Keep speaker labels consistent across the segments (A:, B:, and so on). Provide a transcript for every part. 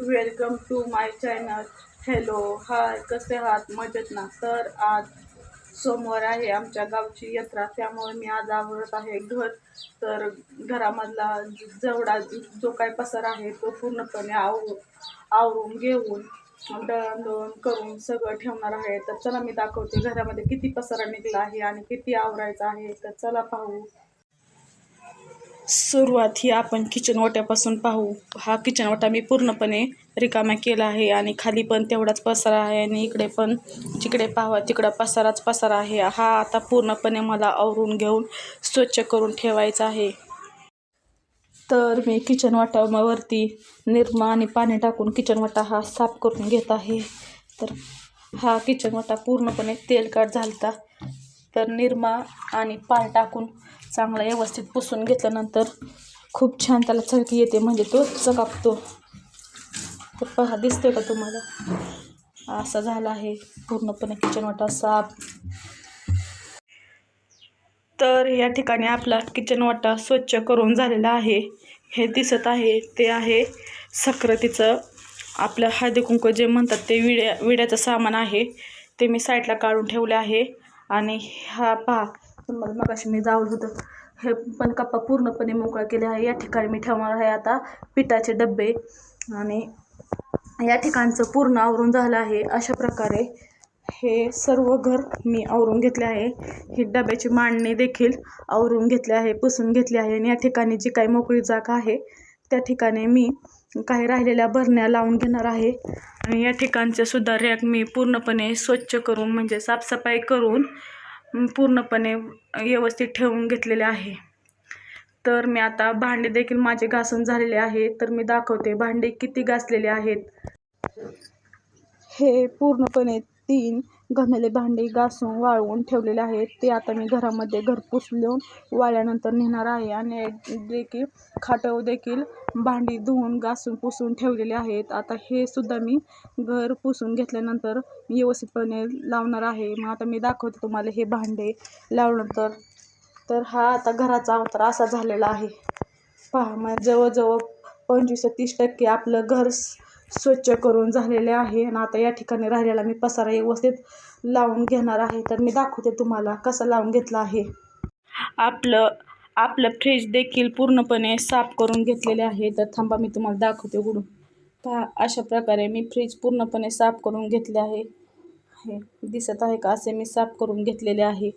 A: Welcome to my channel hello hi कसे आहात? मजेत ना? तर आज सोमवार आहे आमच्या गावची यात्रा. त्यामुळे मी आज आवरत आहे घर. तर घरामधला जेवढा जो काय पसार आहे तो पूर्णपणे आव आवरून घेऊन दळणदळण करून सगळं ठेवणार आहे. तर चला मी दाखवते घरामध्ये किती पसारा निघला आहे आणि किती आवरायचा आहे. तर चला पाहू. सुरुवात ही आपण किचन ओट्यापासून पाहू. हा किचन ओटा मी पूर्णपणे रिकामा केला आहे आणि खाली पण तेवढाच पसारा आहे आणि इकडे पण जिकडे पाहावा तिकडं पसाराच पसारा आहे. हा आता पूर्णपणे मला आवरून घेऊन स्वच्छ करून ठेवायचा आहे. तर मी किचन वाटावरती निरमा आणि पाणी टाकून किचन वाटा हा साफ करून घेत आहे. तर हा किचन वाटा पूर्णपणे तेलकट झालता. तर निरमा आणि पाल टाकून चांगला व्यवस्थित पुसून घेतल्यानंतर खूप छान त्याला चळकी येते म्हणजे तो चकापतो तर पहा दिसतोय का तुम्हाला? असा झाला आहे पूर्णपणे किचन वाटा साफ. तर या ठिकाणी आपला किचन वाटा स्वच्छ करून झालेला आहे. हे दिसत आहे ते आहे सक्रतीचं आपलं हळदी कुंकू जे म्हणतात ते विड्या विड्याचं सामान आहे. ते मी साईडला काढून ठेवले आहे. आणि हा पहा तुम्हाला मगाशी मी जावलं होतं. हे पण कप्पा पूर्णपणे मोकळा केले आहे. या ठिकाणी मी ठेवणार आहे आता पिठाचे डबे. आणि या ठिकाणचं पूर्ण आवरून झालं आहे. अशा प्रकारे हे सर्व घर मी आवरून घेतले आहे. ही डब्याची मांडणी देखील आवरून घेतली आहे पुसून घेतली आहे. आणि या ठिकाणी जी काही मोकळी जागा आहे त्या ठिकाणी मी काही राहिलेल्या भरण्या लावून घेणार आहे. आणि या ठिकाणचे सुद्धा रॅक मी पूर्णपणे स्वच्छ करून म्हणजे साफसफाई करून पूर्णपणे व्यवस्थित ठेवून घेतलेले आहे. तर मी आता भांडे देखील माझे घासून झालेले आहे तर मी दाखवते भांडे किती घासलेले आहेत. हे पूर्णपणे तीन घमेले भांडे घासून वाळवून ठेवलेले आहेत. ते आता मी घरामध्ये घर पुसलून वाळल्यानंतर नेणार आहे आणि देखील खाटव देखील भांडी धुवून घासून पुसून ठेवलेले आहेत. आता हे सुद्धा मी घर पुसून घेतल्यानंतर व्यवस्थितपणे लावणार आहे. मग आता मी दाखवते तुम्हाला हे भांडे लावल्यानंतर. तर हा आता घराचा अवतार असा झालेला आहे. पहा मग जवळजवळ पंचवीस ते तीस टक्के आपलं घर स्वच्छ करून झालेले आहे आणि आता या ठिकाणी राहिलेला मी पसारा व्यवस्थित लावून घेणार आहे. तर मी दाखवते तुम्हाला कसं लावून घेतलं आहे. आपलं आपलं फ्रीज देखील पूर्णपणे साफ करून घेतलेले आहे. तर थांबा मी तुम्हाला दाखवते उघडून. पहा अशा प्रकारे मी फ्रीज पूर्णपणे साफ करून घेतले आहे. हे दिसत आहे का? असे मी साफ करून घेतलेले आहे.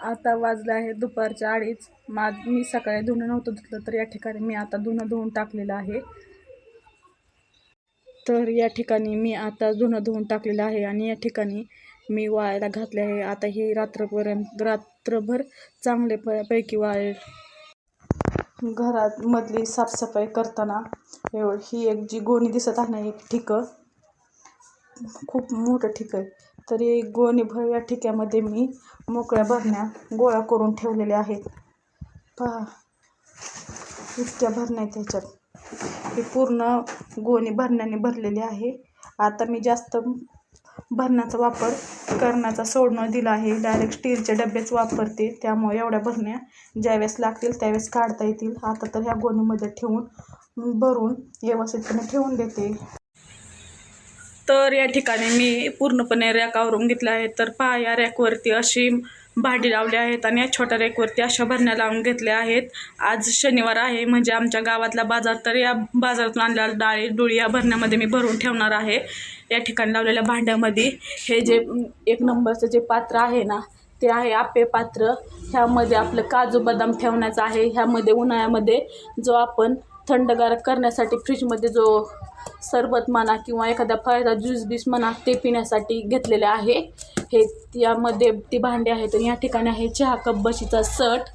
A: आता वाजलं आहे दुपारच्या अडीच. मा मी सकाळी धुणं नव्हतं धुतलं तर या ठिकाणी मी आता धुणं धुवून टाकलेलं आहे. तर या ठिकाणी मी आता धुणं धुवून टाकलेलं आहे आणि या ठिकाणी मी वाळायला घातले आहे. आता हे रात्रपर्यंत रात्रभर चांगले प पैकी वाळेल घरात मधली साफसफाई करताना एवढ ही एक जी गोणी दिसत आहे ना एक ठिकं खूप मोठं ठिक आहे. तरी गोणीभर या ठिक्यामध्ये मी मोकळ्या भरण्या गोळा करून ठेवलेल्या आहेत. पहा इतक्या भरण्या त्याच्यात हे ही पूर्ण गोणी भरण्याने भरलेली आहे. आता मी जास्त भरण्याचा वापर करण्याचा सोडणं दिला आहे. डायरेक्ट स्टीलचे डबेच वापरते. त्यामुळे एवढ्या भरण्या ज्यावेळेस लागतील त्यावेळेस काढता येतील. आता तर ह्या गोणीमध्ये ठेवून भरून व्यवस्थितपणे ठेवून देते. तर या ठिकाणी मी पूर्णपणे रॅक आवरून घेतल्या आहे तर पहा या रॅकवरती अशी भांडी लावली आहेत आणि या छोट्या रॅकवरती अशा भरण्या लावून घेतल्या आहेत. आज शनिवार आहे म्हणजे आमच्या गावातला बाजार तर या बाजारातून आणलेल्या डाळी डुळी या भरण्यामध्ये मी भरून ठेवणार आहे. या ठिकाणी लावलेल्या भांड्यामध्ये हे जे एक नंबरचं जे पात्र आहे ना ते आहे आप्पे पात्र. ह्यामध्ये आपलं काजू बदाम ठेवण्याचं आहे. ह्यामध्ये उन्हाळ्यामध्ये जो आपण थंडगार करण्यासाठी फ्रीजमध्ये जो सरबत म्हणा किंवा एखाद्या फळाचा ज्यूस बीस म्हणा ते पिण्यासाठी घेतलेले आहे. हे यामध्ये ती भांडी आहेत या ठिकाणी आहे चहा कप बशीचा सट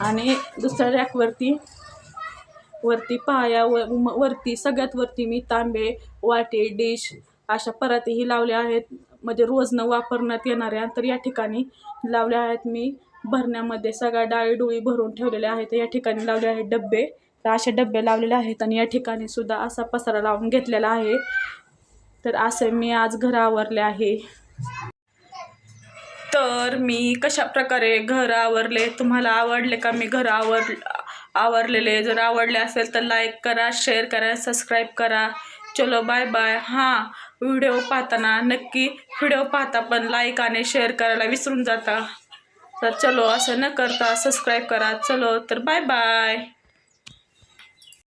A: आणि दुसऱ्या रॅकवरती वरती पाया व म- वरती सगळ्यात वरती मी तांबे वाटे डिश अशा परातीही लावल्या आहेत. म्हणजे रोज न वापरण्यात येणाऱ्या तर या ठिकाणी लावल्या आहेत मी. भरण्यामध्ये सगळ्या डाळी डोळी भरून ठेवलेल्या आहेत. या ठिकाणी लावले आहेत डब्बे तर असे डबे लावलेले आहेत आणि या ठिकाणी सुद्धा असा पसारा लावून घेतलेला आहे. तर असं मी आज घर आवरले आहे. तर मी कशा प्रकारे घर आवरले तुम्हाला आवडले का मी घर आवर आवरलेले? जर आवडले असेल तर लाईक करा शेअर करा सबस्क्राईब करा. चलो बाय बाय हां व्हिडिओ पाहताना नक्की व्हिडिओ पाहता पण लाईक आणि शेअर करायला विसरून जाता. तर चलो असं न करता सबस्क्राईब करा. चलो तर बाय बाय